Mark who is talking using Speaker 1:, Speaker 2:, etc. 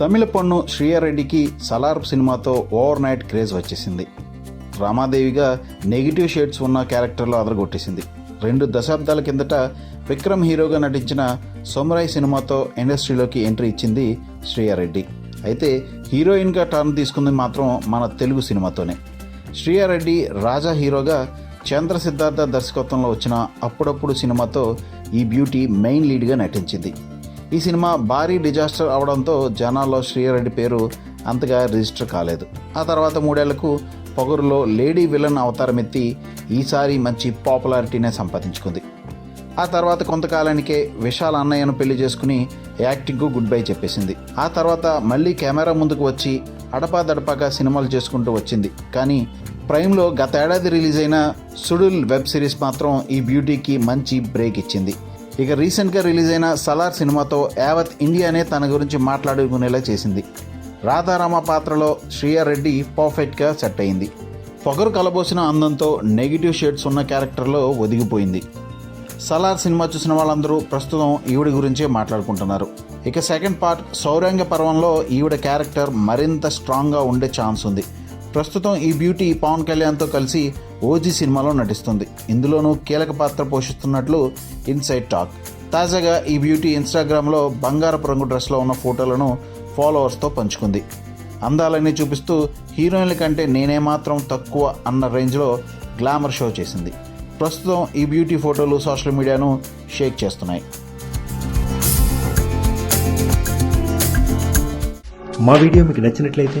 Speaker 1: తమిళ పన్ను శ్రీయారెడ్డికి సలార్ సినిమాతో over night craze వచ్చేసింది. రామాదేవిగా నెగిటివ్ షేడ్స్ ఉన్న క్యారెక్టర్లో అదరగొట్టేసింది. రెండు దశాబ్దాల కిందట విక్రమ్ హీరోగా నటించిన సోమరాయ్ సినిమాతో ఇండస్ట్రీలోకి ఎంట్రీ ఇచ్చింది శ్రీయారెడ్డి. అయితే హీరోయిన్గా టర్న్ తీసుకుంది మాత్రం మన తెలుగు సినిమాతోనే. శ్రీయారెడ్డి రాజా హీరోగా చంద్ర సిద్ధార్థ దర్శకత్వంలో వచ్చిన అప్పుడప్పుడు సినిమాతో ఈ బ్యూటీ మెయిన్ లీడ్గా నటించింది. ఈ సినిమా భారీ డిజాస్టర్ అవడంతో జనాల్లో శ్రీరెడ్డి పేరు అంతగా రిజిస్టర్ కాలేదు. ఆ తర్వాత మూడేళ్ళకు పొగరులో లేడీ విలన్ అవతారం ఎత్తి ఈసారి మంచి పాపులారిటీనే సంపాదించుకుంది. ఆ తర్వాత కొంతకాలానికే విశాల్ అన్నయ్యను పెళ్ళి చేసుకుని యాక్టింగ్కు గుడ్ బై చెప్పేసింది. ఆ తర్వాత మళ్ళీ కెమెరా ముందుకు వచ్చి అడపాదడపాగా సినిమాలు చేసుకుంటూ వచ్చింది. కానీ ప్రైమ్లో గత ఏడాది రిలీజ్ అయిన సుడుల్ వెబ్ సిరీస్ మాత్రం ఈ బ్యూటీకి మంచి బ్రేక్ ఇచ్చింది. ఇక రీసెంట్గా రిలీజ్ అయిన సలార్ సినిమాతో యావత్ ఇండియానే తన గురించి మాట్లాడుకునేలా చేసింది. రాధారామ పాత్రలో శ్రీయారెడ్డి పర్ఫెక్ట్గా సెట్ అయింది. పొగరు కలబోసిన అందంతో నెగిటివ్ షేడ్స్ ఉన్న క్యారెక్టర్లో ఒదిగిపోయింది. సలార్ సినిమా చూసిన వాళ్ళందరూ ప్రస్తుతం ఈవిడ గురించే మాట్లాడుకుంటున్నారు. ఇక సెకండ్ పార్ట్ సౌరంగ పర్వంలో ఈవిడ క్యారెక్టర్ మరింత స్ట్రాంగ్గా ఉండే ఛాన్స్ ఉంది. ప్రస్తుతం ఈ బ్యూటీ పవన్ కళ్యాణ్తో కలిసి ఓజీ సినిమాలో నటిస్తుంది. ఇందులోనూ కీలక పాత్ర పోషిస్తున్నట్లు ఇన్సైడ్ టాక్. తాజాగా ఈ బ్యూటీ ఇన్స్టాగ్రామ్లో బంగారపు రంగు డ్రెస్లో ఉన్న ఫోటోలను ఫాలోవర్స్తో పంచుకుంది. అందాలన్నీ చూపిస్తూ హీరోయిన్ల కంటే నేనే మాత్రం తక్కువ అన్న రేంజ్లో గ్లామర్ షో చేసింది. ప్రస్తుతం ఈ బ్యూటీ ఫోటోలు సోషల్ మీడియాను షేక్ చేస్తున్నాయి.
Speaker 2: మా వీడియో మీకు నచ్చినట్లయితే